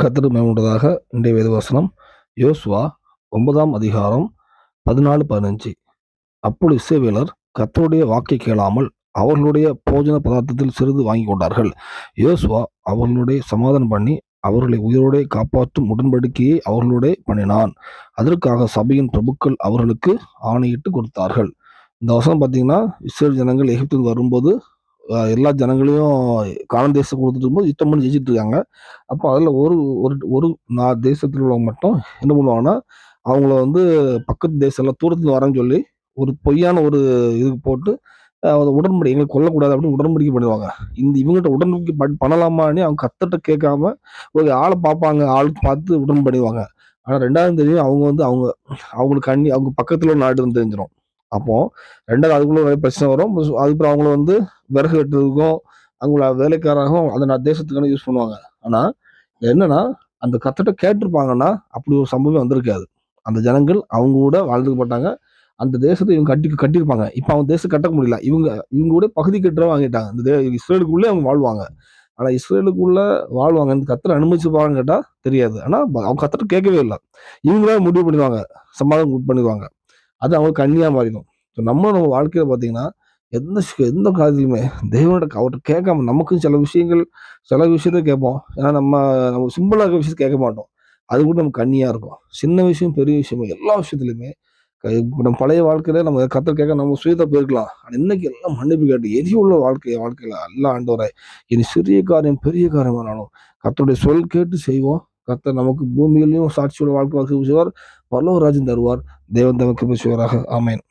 கர்த்தருக்கு மேம்படுவதாக இன்றைய வேதவசனம். யோசுவா ஒன்பதாம் அதிகாரம் பதினாலு பதினஞ்சு. அப்பொழுது இசைவேலர் கத்தருடைய வாக்கை கேளாமல் அவர்களுடைய போஜன பதார்த்தத்தில் சிறிது வாங்கி கொண்டார்கள். யோசுவா அவர்களுடைய சமாதானம் பண்ணி அவர்களை உயிரோடே காப்பாற்றும் உடன்படிக்கையை அவர்களோடே பண்ணினான். அதற்காக சபையின் பிரபுக்கள் அவர்களுக்கு ஆணையிட்டு கொடுத்தார்கள். இந்த வசனம் பார்த்தீங்கன்னா இஸ்ரேல் ஜனங்கள் எகிப்தில் வரும்போது எல்லா ஜனங்களையும் காண தேசம் கொடுத்துட்டு இருக்கும்போது யுத்தம் பண்ணி ஜெயிச்சுட்டு இருக்காங்க. அப்போ அதில் ஒரு ஒரு ஒரு நான் தேசத்தில் உள்ளவங்க மட்டும் என்ன பண்ணுவாங்கன்னா அவங்கள வந்து பக்கத்து தேசம் எல்லாம் தூரத்தில் வரேன்னு சொல்லி ஒரு பொய்யான ஒரு இதுக்கு போட்டு அதை உடன்படி எங்களை கொல்லக்கூடாது அப்படின்னு உடன்படிக்கை பண்ணுவாங்க இந்த இவங்ககிட்ட உடன்படிக்கை பண்ணலாமான்னு அவங்க கத்தட்ட கேட்காம ஒரு ஆளை பார்ப்பாங்க ஆளுக்கு பார்த்து உடன்படிவாங்க. ஆனால் ரெண்டாவது தெரியும் அவங்க வந்து அவங்க அவங்களுக்கு கண்ணி அவங்க பக்கத்தில் ஒரு நாடுன்னு தெரிஞ்சிடும் அப்போ ரெண்டாவது அதுக்குள்ள நிறைய பிரச்சனை வரும். அதுக்கப்புறம் அவங்கள வந்து விறகு வெட்டுறதுக்கும் அவங்கள வேலைக்காரராகவும் அந்த தேசத்துக்கான யூஸ் பண்ணுவாங்க. ஆனா என்னன்னா அந்த கத்தட்ட கேட்டிருப்பாங்கன்னா அப்படி ஒரு சம்பவம் வந்திருக்காது. அந்த ஜனங்கள் அவங்க கூட வாழ்ந்துக்கப்பட்டாங்க அந்த தேசத்தை இவங்க கட்டி கட்டியிருப்பாங்க. இப்போ அவங்க தேசம் கட்ட முடியல. இவங்க இவங்க கூட பகுதி கட்டுற வாங்கிட்டாங்க. இந்த தே- இஸ்ரேலுக்குள்ளே அவங்க வாழ்வாங்க. ஆனால் இஸ்ரேலுக்குள்ள வாழ்வாங்க. இந்த கத்தரை அனுமதிச்சுப்பாங்கன்னு கேட்டால் தெரியாது. ஆனால் அவங்க கத்தரை கேட்கவே இல்லை. இவங்களே முடிவு பண்ணிடுவாங்க. சமாதானம் பண்ணிடுவாங்க. அது அவங்களுக்கு கண்ணியாக மாறிடும். ஸோ நம்ம நம்ம வாழ்க்கையில் பார்த்தீங்கன்னா எந்த எந்த காரியத்திலுமே தெய்வனோட அவர்கிட்ட கேட்காம நமக்கும் சில விஷயங்கள் சில விஷயத்த கேட்போம். ஏன்னா நம்ம நம்ம சிம்பிளாக இருக்க விஷயத்த கேட்க மாட்டோம். அது கூட நம்ம கண்ணியாக இருக்கும். சின்ன விஷயம் பெரிய விஷயம் எல்லா விஷயத்துலையுமே நம்ம பழைய வாழ்க்கையில நம்ம கத்த கேட்க நம்ம சுயத்தை போயிருக்கலாம். ஆனால் இன்னைக்கு எல்லாம் மன்னிப்பு கேட்டு எரி உள்ள வாழ்க்கை வாழ்க்கையில எல்லாம் ஆண்டவரை. இனி சிறிய காரியம் பெரிய காரியம் ஆனாலும் கர்த்தருடைய சொல் கேட்டு செய்வோம். கர்த்தர் நமக்கு பூமியிலையும் சாட்சியோட வாழ்க்கை வாழ்க்கை செய்வார் பல்லவராஜன் ராஜ்யம் தருவார். தேவன் தமக்கு செய்வாராக. ஆமேன்.